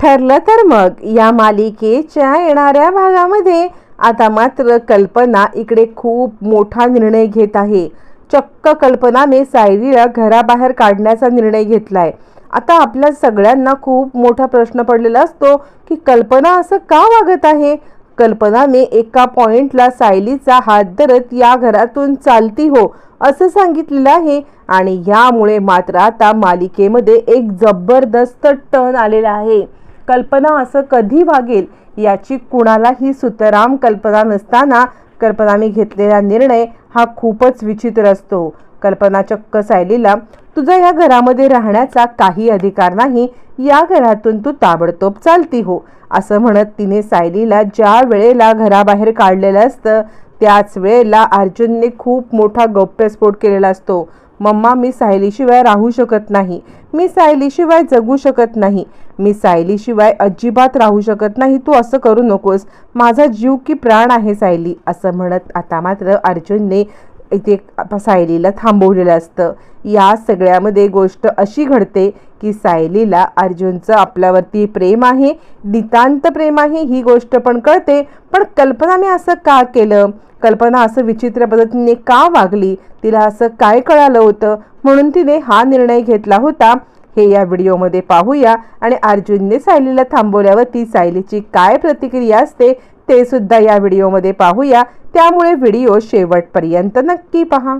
ठरलं तर मग या मालिकेच्या येणाऱ्या भागामध्ये आता मात्र कल्पना इकडे खूप मोठा निर्णय घेत आहे. चक्क कल्पनाने सायरीला घराबाहेर काढण्याचा निर्णय घेतलाय. आता आपल्या सगळ्यांना खूप मोठा प्रश्न पडलेला असतो की कल्पना असं का वागत आहे? कल्पनाने एका पॉइंटला सायलीचा हात धरत या घरातून चालती हो असं सांगितलेलं आहे. आणि यामुळे मात्र आता मालिकेमध्ये एक जबरदस्त टर्न आलेला आहे. कल्पना असं कधी वागेल याची कुणालाही सुतराम कल्पना नसताना कल्पनाने घेतलेला निर्णय हा खूपच विचित्र असतो. कल्पना चक्क सायलीला तुझा या घरामध्ये राहण्याचा काही अधिकार नाही या घरातून तू ताबडतोब चालती हो असं म्हणत तिने सायलीला ज्या वेळेला घराबाहेर काढलेलं असतं त्याच वेळेला अर्जुनने खूप मोठा गौप्यस्फोट केलेला असतो. मम्मा मी सायलीशिवाय राहू शकत नाही. मी सायलीशिवाय जगू शकत नाही. मी सायलीशिवाय अजिबात राहू शकत नाही तू असं करू नकोस. माझा जीव की प्राण आहे सायली असं म्हणत आता मात्र अर्जुनने इथे सायलीला थांबवलेलं असतं. या सगळ्यामध्ये गोष्ट अशी घडते की सायलीला अर्जुनचं आपल्यावरती प्रेम आहे नितांत प्रेम आहे ही गोष्ट पण कळते. पण कल्पनाने असं का केलं? कल्पना असं विचित्र पद्धतीने का वागली? तिला असं काय कळालं होतं? म्हणून तिने हा निर्णय घेतला होता. हे या व्हिडिओमध्ये पाहूया. आणि अर्जुनने सायलीला थांबवल्यावरती सायलीची काय प्रतिक्रिया असते ते सुद्धा या व्हिडिओमध्ये पाहूया. त्यामुळे व्हिडिओ शेवटपर्यंत नक्की पहा.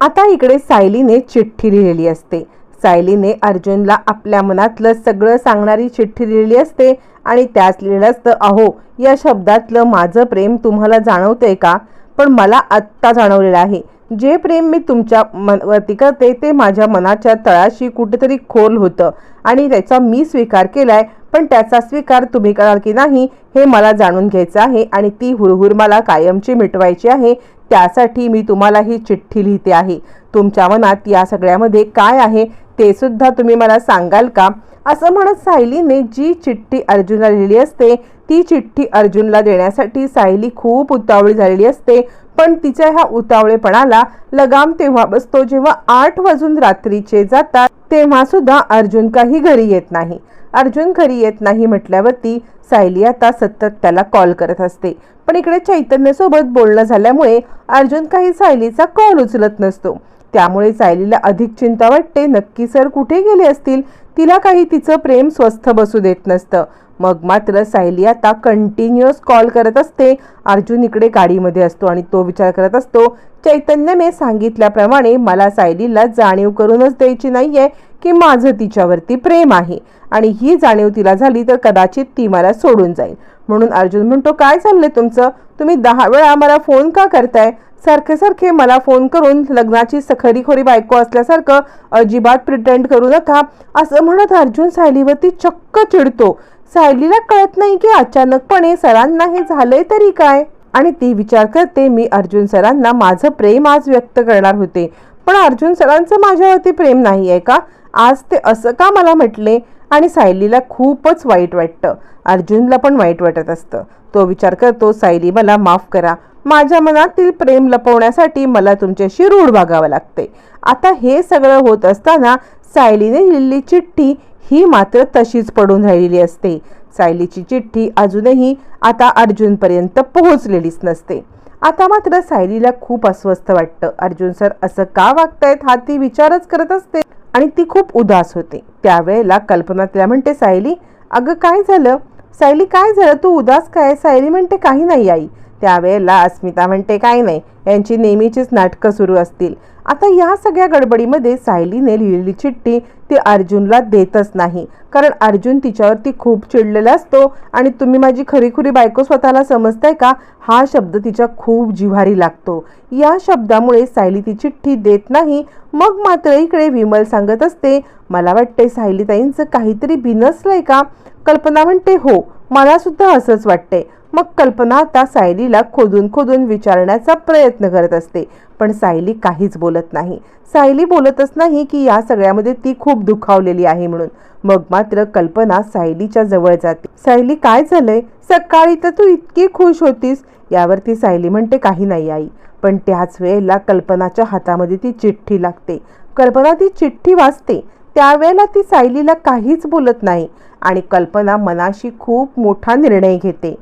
आता इकडे सायलीने चिठ्ठी लिहिलेली असते. सायलीने अर्जुनला आपल्या मनातलं सगळं सांगणारी चिठ्ठी लिहिलेली असते आणि त्याच लिहिलं असतं अहो या शब्दातलं माझं प्रेम तुम्हाला जाणवतंय का? पण मला आत्ता जाणवलेलं आहे. जे प्रेम मी तुमच्या मनवरती करते ते माझ्या मनाच्या तळाशी कुठेतरी खोल होतं आणि त्याचा मी स्वीकार केलाय पण त्याचा स्वीकार तुम्ही कराल की नाही हे मला जाणून घ्यायचं आहे आणि ती हुरहुर मला कायमची मिटवायची आहे त्यासाठी मी तुम्हाला ही चिठ्ठी लिहिते आहे. तुमच्या मनात या सगळ्यामध्ये काय आहे ते सुद्धा तुम्ही मला सांगाल का? असं म्हणत सायलीने जी चिठ्ठी अर्जुनला लिहिली असते ती चिठ्ठी अर्जुनला देण्यासाठी सायली खूप उतावळी झालेली असते. पण तिच्या ह्या उतावळेपणाला लगाम तेव्हा बसतो जेव्हा आठ वाजून रात्रीचे जातात तेव्हा सुद्धा अर्जुन काही घरी येत नाही. अर्जुन घरी येत नाही म्हटल्यावरती सायली आता सतत त्याला कॉल करत असते. पण इकडे चैतन्यसोबत बोलणं झाल्यामुळे अर्जुन काही सायलीचा कॉल उचलत नसतो. त्यामुळे सायलीला अधिक चिंता वाटते नक्की सर कुठे गेले असतील? तिला काही तिचं प्रेम स्वस्थ बसू देत नसतं. मग मात्र सायली आता कंटिन्युअस कॉल करत असते. अर्जुन इकडे गाडीमध्ये असतो आणि तो विचार करत असतो चैतन्यने सांगितल्याप्रमाणे मला सायलीला जाणीव करूनच द्यायची नाही आहे की माझं तिच्यावरती प्रेम आहे. आणि ही जाणीव तिला झाली तर कदाचित ती मला सोडून जाईल. म्हणून अर्जुन म्हणतो काय चाललंय तुमचं? तुम्ही दहा वेळा मला फोन का करताय? सारखे सारखे मला फोन करून लग्नाची सखरीखोरी बायको असल्यासारखं अजिबात प्रिटेंड करू नका. असं म्हणत अर्जुन सायलीवरती चक्क चिडतो. सायलीला कळत नाही की अचानकपणे सरांना हे झालंय तरी काय. आणि ती विचार करते मी अर्जुन सरांना माझं प्रेम आज व्यक्त करणार होते. पण अर्जुन सरांचं माझ्यावरती प्रेम नाही आहे का? आज ते असं का मला म्हटले? आणि सायलीला खूपच वाईट वाटतं. अर्जुनला पण वाईट वाटत असतं. तो विचार करतो सायली मला माफ करा. माझ्या मनातील प्रेम लपवण्यासाठी मला तुमच्याशी रूढ वागावं लागते. आता हे सगळं होत असताना सायलीने लिहिलेली चिठ्ठी ही मात्र तशीच पडून राहिलेली असते. सायलीची चिठ्ठी अजूनही आता अर्जुनपर्यंत पोहोचलेलीच नसते. आता मात्र सायलीला खूप अस्वस्थ वाटतं. अर्जुन सर असं का वागतायत हा ती विचारच करत असते. आणि ती खूप उदास होते. त्यावेळेला कल्पना तिला म्हणते सायली अगं काय झालं? सायली काय झालं? तू उदास काय? सायली म्हणते काही नाही आई. त्यावेळेला अस्मिता म्हणते काय नाही यांची नेहमीचीच नाटकं सुरू असतील. आता या सगळ्या गडबडीमध्ये सायलीने लिहिलेली चिठ्ठी ती अर्जुनला देतच नाही. कारण अर्जुन तिच्यावरती खूप चिडलेला असतो आणि तुम्ही माझी खरीखुरी बायको स्वतःला समजताय का? हा शब्द तिच्या खूप जिव्हारी लागतो. या शब्दामुळे सायली ती चिठ्ठी देत नाही. मग मात्र इकडे विमल सांगत असते मला वाटते सायलीताईंचं काहीतरी बिनसलंय का? कल्पना म्हणते हो मला सुद्धा असंच वाटते मग कल्पना आता सायलीला खोदून खोदून विचारण्याचा प्रयत्न करत असते. पण सायली काहीच बोलत नाही. सायली बोलतच नाही की या सगळ्यामध्ये ती खूप दुखावलेली आहे म्हणून. मग मात्र कल्पना सायलीच्या जवळ जाते. सायली काय झालंय? सकाळी तर तू इतकी खुश होतीस. यावरती सायली म्हणते काही नाही आई. पण त्याच वेळेला कल्पनाच्या हातामध्ये ती चिठ्ठी लागते. कल्पना ती चिठ्ठी वाचते. त्यावेळेला ती सायलीला काहीच बोलत नाही. आणि कल्पना मनाशी खूप मोठा निर्णय घेते.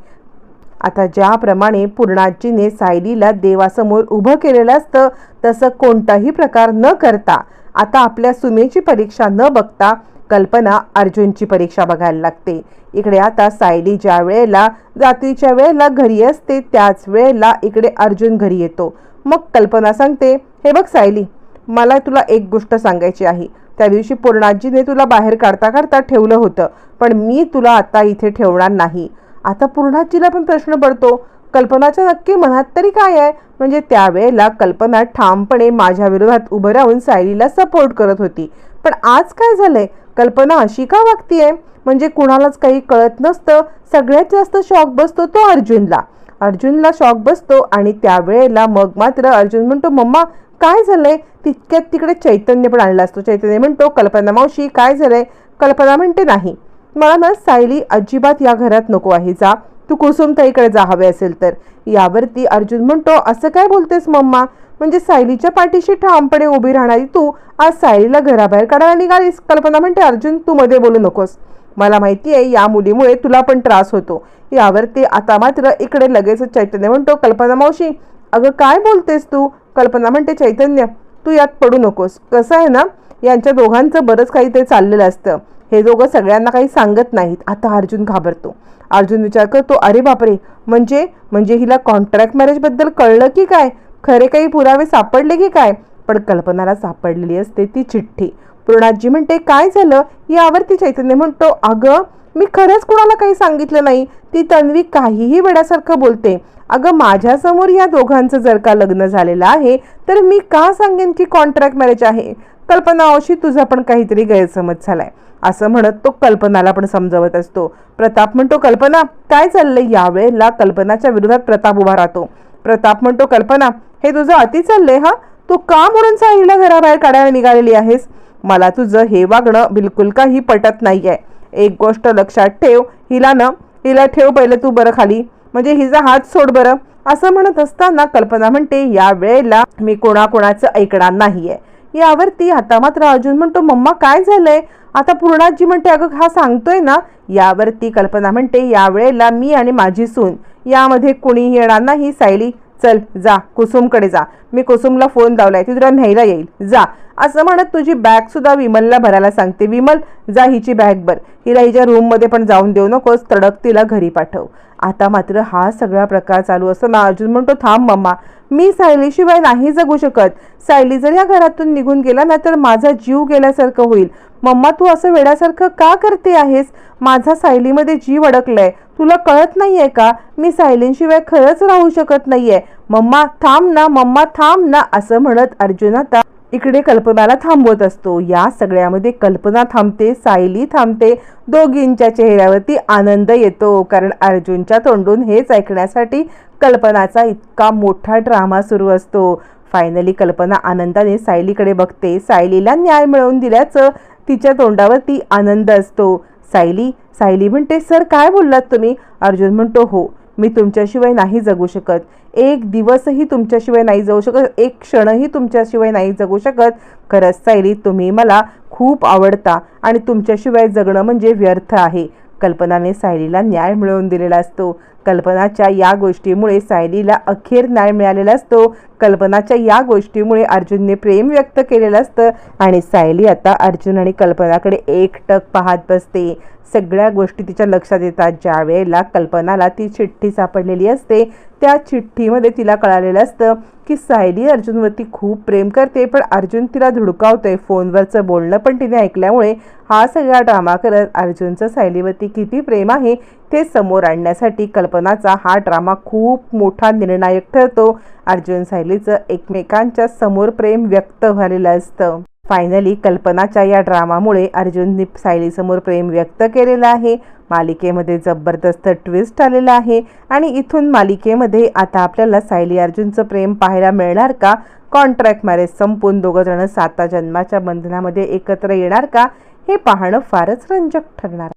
आता ज्याप्रमाणे पूर्णाजीने सायलीला देवासमोर उभं केलेलं असतं तसं कोणताही प्रकार न करता आता आपल्या सुमेची परीक्षा न बघता कल्पना अर्जुनची परीक्षा बघायला लागते. इकडे आता सायली ज्या वेळेला रात्रीच्या वेळेला घरी असते त्याच वेळेला इकडे अर्जुन घरी येतो. मग कल्पना सांगते हे बघ सायली मला तुला एक गोष्ट सांगायची आहे. त्या दिवशी पूर्णाजीने तुला बाहेर काढता काढता ठेवलं होतं पण मी तुला आता इथे ठेवणार नाही. आता पूर्णाजीला पण प्रश्न पडतो कल्पनाच्या नक्की मनात तरी काय आहे? म्हणजे त्यावेळेला कल्पना ठामपणे माझ्या विरोधात उभं राहून सायलीला सपोर्ट करत होती. पण आज काय झालंय? कल्पना अशी का वागतीये? म्हणजे कुणालाच काही कळत नसतं. सगळ्यात जास्त शॉक बसतो तो अर्जुनला. अर्जुनला शॉक बसतो आणि त्यावेळेला मग मात्र अर्जुन म्हणतो मम्मा काय झालंय? तितक्यात तिकडे चैतन्य पण आणला असतो. चैतन्य म्हणतो कल्पना मावशी काय झालंय? कल्पना म्हणते नाही. मला ना सायली अजिबात या घरात नको आहे जा. तू कुसुमताईकडे जा हवे असेल तर. यावरती अर्जुन म्हणतो असं काय बोलतेस मम्मा? म्हणजे सायलीच्या पाठीशी ठामपणे उभी राहणारी तू आज सायलीला घराबाहेर काढायला निघालीस. कल्पना म्हणते अर्जुन तू मध्ये बोलू नकोस. मला माहिती आहे या मुलीमुळे तुला पण त्रास होतो. यावरती आता मात्र इकडे लगेच चैतन्य म्हणतो कल्पना मावशी अगं काय बोलतेस तू? कल्पना म्हणते चैतन्य तू यात पडू नकोस. कसं आहे ना यांच्या दोघांचं बरंच काही ते चाललेलं असतं. हे दोघं सगळ्यांना काही सांगत नाहीत. आता अर्जुन घाबरतो. अर्जुन विचार करतो अरे बापरे! म्हणजे म्हणजे हिला कॉन्ट्रॅक्ट मॅरेजबद्दल कळलं की काय? खरे काही पुरावे सापडले की काय? पण कल्पनाला सापडलेली असते ती चिठ्ठी. पूर्णाजी म्हणते काय झालं? यावरती चैतन्य म्हणतो अगं मी खरंच कुणाला काही सांगितलं नाही. ती तन्वी काहीही वेड्यासारखं बोलते. अगं माझ्यासमोर या दोघांचं जर का लग्न झालेलं आहे तर मी का सांगेन की कॉन्ट्रॅक्ट मॅरेज आहे? कल्पना अवशी तुझा पण काहीतरी गैरसमज झालाय. असं म्हणत तो कल्पनाला पण समजवत असतो. प्रताप म्हणतो कल्पना काय चाललंय यावेळेला? कल्पनाच्या विरोधात प्रताप उभा राहतो. प्रताप म्हणतो कल्पना हे तुझं अति चाललंय हा? तू का म्हणून साईला घराबाहेर काढायला निघालेली आहेस? मला तुझं हे वागणं बिलकुल काही पटत नाहीये. एक गोष्ट लक्षात ठेव हिला ना हिला ठेव पहिलं तू बरं खाली. म्हणजे हिचा हात सोड बरं. असं म्हणत असताना कल्पना म्हणते या वेळेला मी कोणाकोणाचं ऐकणार नाहीये. यावरती आता मात्र अर्जुन म्हणतो मम्मा काय झालंय? आता पूर्णाजी म्हणते अगं हा सांगतोय ना. यावरती कल्पना म्हणते यावेळेला मी आणि माझी सून यामध्ये कुणीही येणार नाही सायली चल जा कुसुमकडे जा. मी कुसुमला फोन लावलाय ती तुला न्यायला येईल. जा. असं म्हणत तुझी बॅग सुद्धा विमलला भरायला सांगते. विमल जा हिची बॅग भर. हिला हिच्या रूममध्ये पण जाऊन देऊ नकोस तडक तिला घरी पाठव. आता मात्र हा सगळा प्रकार चालू असताना अर्जुन म्हणतो थांब मम्मा. मी सायलीशिवाय नाही जगू शकत. सायली जर या घरातून निघून गेला ना तर माझा जीव गेल्यासारखं होईल. मम्मा तू असं वेड्यासारखं का करते आहेस? माझा सायलीमध्ये जीव अडकलाय. तुला कळत नाहीये का? मी सायलींशिवाय खरंच राहू शकत नाहीये. मम्मा थांब ना मम्मा थांब ना असं म्हणत अर्जुन आता इकडे कल्पनाला थांबवत असतो. या सगळ्यामध्ये कल्पना थांबते सायली थांबते. दोघींच्या चेहऱ्यावरती आनंद येतो कारण अर्जुनच्या तोंडून हेच ऐकण्यासाठी कल्पनाचा इतका मोठा ड्रामा सुरू असतो. फायनली कल्पना आनंदाने सायलीकडे बघते. सायलीला न्याय मिळवून दिल्याचं तिच्या तोंडावरती आनंद असतो. सायली सायली म्हणते सर काय बोललात तुम्ही? अर्जुन म्हणतो हो मी तुमच्याशिवाय नाही जगू शकत. एक दिवसही तुमच्याशिवाय नाही जगू शकत. एक क्षणही तुमच्याशिवाय नाही जगू शकत. खरंच सायली तुम्ही मला खूप आवडता आणि तुमच्याशिवाय जगणं म्हणजे व्यर्थ आहे. कल्पनाने सायलीला न्याय मिळवून दिलेला असतो. कल्पनाच्या या गोष्टीमुळे सायलीला अखेर न्याय मिळालेला असतो. कल्पनाच्या या गोष्टीमुळे अर्जुनने प्रेम व्यक्त केलेलं असतं आणि सायली आता अर्जुन आणि कल्पनाकडे एकटक पाहत बसते. सगळ्या गोष्टी तिच्या लक्षात येतात. ज्या वेळेला कल्पनाला ती चिठ्ठी सापडलेली असते त्या चिठ्ठीमध्ये तिला कळालेलं असतं की सायली अर्जुनवरती खूप प्रेम करते पण अर्जुन तिला धुडकावतोय. फोनवरचं बोलणं पण तिने ऐकल्यामुळे हा सगळा ड्रामा करत अर्जुनचं सायलीवरती किती प्रेम आहे ते समोर आणण्यासाठी कल्पनाचा हा ड्रामा खूप मोठा निर्णायक ठरतो. अर्जुन सायलीचं एकमेकांच्या समोर प्रेम व्यक्त झालेलं असतं. फायनली कल्पनाच्या या ड्रामामुळे अर्जुनने सायलीसमोर प्रेम व्यक्त केलेलं आहे. मालिकेमध्ये जबरदस्त ट्विस्ट आलेला आहे. आणि इथून मालिकेमध्ये आता आपल्याला सायली अर्जुनचं प्रेम पाहायला मिळणार का? कॉन्ट्रॅक्ट मॅरेज संपून दोघंजणं साता जन्माच्या बंधनामध्ये एकत्र येणार का? हे पाहणं फारच रंजक ठरणार